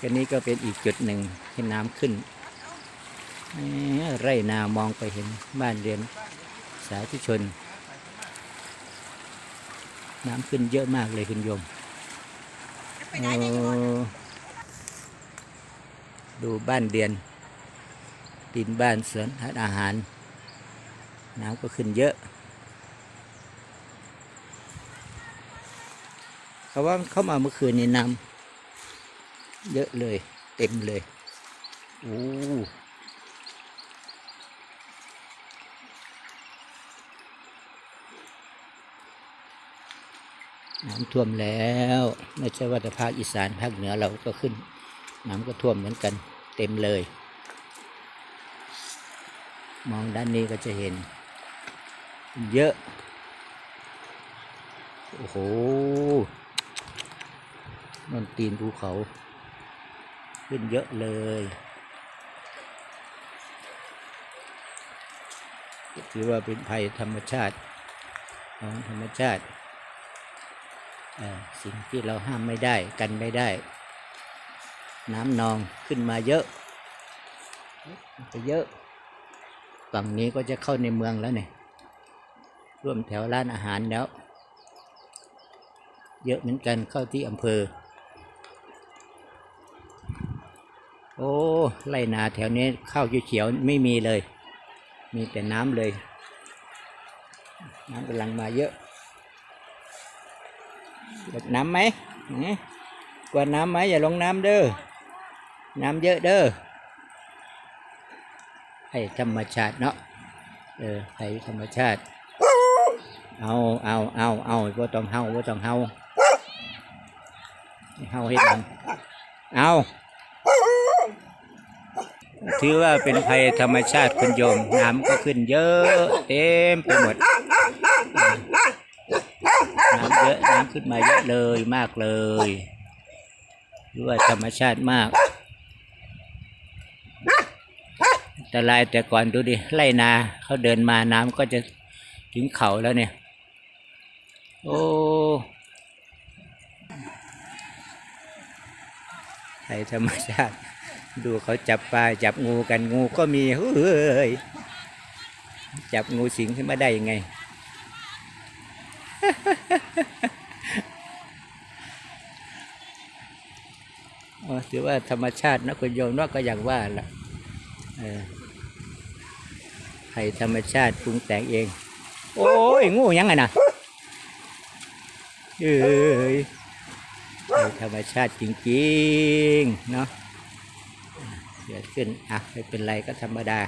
ก็นี้ก็เป็นอีกจุดหนึ่งที่น้ำขึ้น ไร่นามองไปเห็นบ้านเรือนสาธุชน น้ำขึ้นเยอะมากเลยคุณโยมดูบ้านเรือนดินบ้านสวนอาหาร น้ำก็ขึ้นเยอะเขาว่าเข้ามาเมื่อคืนนี้น้ำ เยอะเลย เต็มเลยโอ้น้ำท่วมแล้วไม่ใช่ว่าแต่ภาคอีสานภาคเหนือเราก็ขึ้น น้ำก็ท่วมเหมือนกัน เต็มเลย มองด้านนี้ก็จะเห็น เยอะ โอ้โหนนตีนภูเขา ขึ้นเยอะเลยถือว่าเป็นภัยธรรมชาติของธรรมชาติ สิ่งที่เราห้ามไม่ได้กันไม่ได้ น้ำนองขึ้นมาเยอะ จะเยอะ ฝั่งนี้ก็จะเข้าในเมืองแล้วเนี่ยร่วมแถวร้านอาหารแล้ว เยอะเหมือนกันเข้าที่อำเภอ โอ้ไรนาแถวนี้ข้าวเขียวๆไม่มีเลย มีแต่น้ำเลย น้ำกำลังมาเยอะหลบน้ำไหมกลัวน้ำไหมอย่าลงน้ำเด้อ น้ำเยอะเด้อให้ธรรมชาติเนาะ เออให้ธรรมชาติ เอาเอาเอาเอาบ่ต้องเฮาบ่ต้องเฮาเฮาให้ดังเอา ถือว่าเป็นภัยธรรมชาติคุณโยมน้ำก็ขึ้นเยอะเต็มไปหมดน้ำเยอะน้ำขึ้นมาเยอะเลยมากเลยถือว่าธรรมชาติมากแต่ลายแต่ก่อนดูดิไล่นาเขาเดินมาน้ำก็จะถึงเขาแล้วเนี่ย โอ้ไทยธรรมชาติ ดูเขาจับปลาจับงูกันงูก็มีเฮ้ยจับงูสิงขึ้นมาได้ยังไง ถือว่าธรรมชาตินะคุณโยมเนาก็อย่างว่าล่ะให้ธรรมชาติปรุงแต่งเอง โอ้ยงูยังไงนะเอ้ยให้ธรรมชาติจริงๆ เนาะ เกิดขึ้นอะไม่เป็นไรก็ธรรมดา